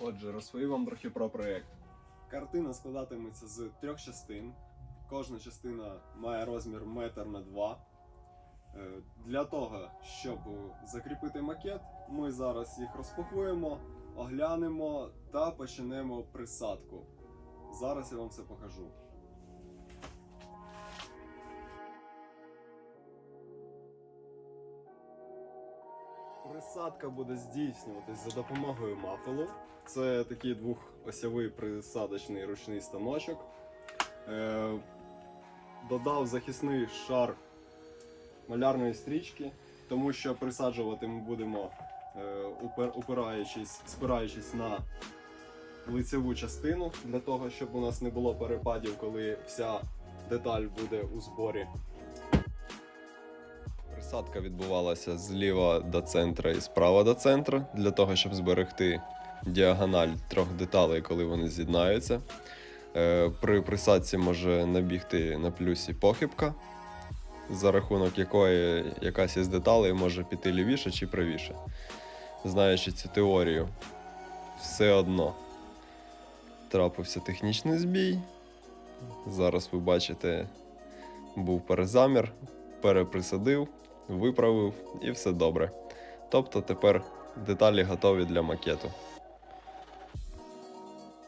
Отже, розповім вам трохи про проєкт. Картина складатиметься з трьох частин. Кожна частина має розмір метр на два. Е, Для того, щоб закріпити макет, ми зараз їх розпакуємо, оглянемо та почнемо присадку. Зараз я вам це покажу. Присадка буде здійснюватись за допомогою мафелу. Це такий двохосьовий присадочний ручний станочок. Е, додав захисний шар малярної стрічки, тому що присаджувати ми будемо е, упер- упираючись, спираючись на лицеву частину, для того, щоб у нас не було перепадів, коли вся деталь буде у зборі. Присадка відбувалася зліва до центра і справа до центру, для того, щоб зберегти діагональ трьох деталей, коли вони з'єднаються. Е, При присадці може набігти на плюсі похибка, за рахунок якої якась із деталей може піти лівіше чи правіше. Знаючи цю теорію, все одно трапився технічний збій. Зараз ви бачите, був перезамір, переприсадив, виправив і все добре. Тобто тепер деталі готові для макету.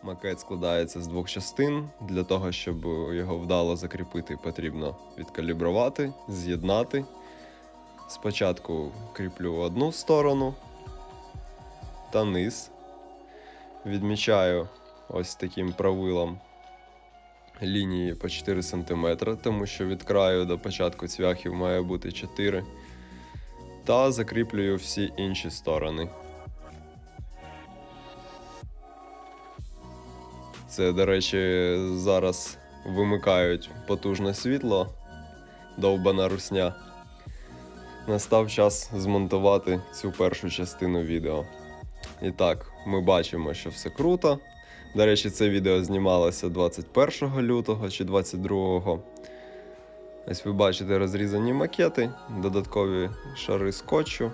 Макет складається з двох частин. Для того, щоб його вдало закріпити, потрібно відкалібрувати, з'єднати. Спочатку кріплю одну сторону та низ. Відмічаю ось таким правилом лінії по 4 см, тому що від краю до початку цвяхів має бути 4 та закріплюю всі інші сторони. Це, до речі, зараз вимикають потужне світло, довбана русня. Настав час змонтувати цю першу частину відео. І так, ми бачимо, що все круто. До речі, це відео знімалося 21 лютого чи 22. Ось ви бачите розрізані макети, додаткові шари скотчу,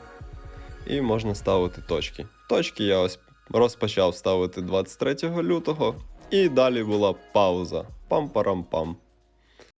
і можна ставити точки. Точки я ось розпочав ставити 23 лютого, і далі була пауза. Пам-парам-пам.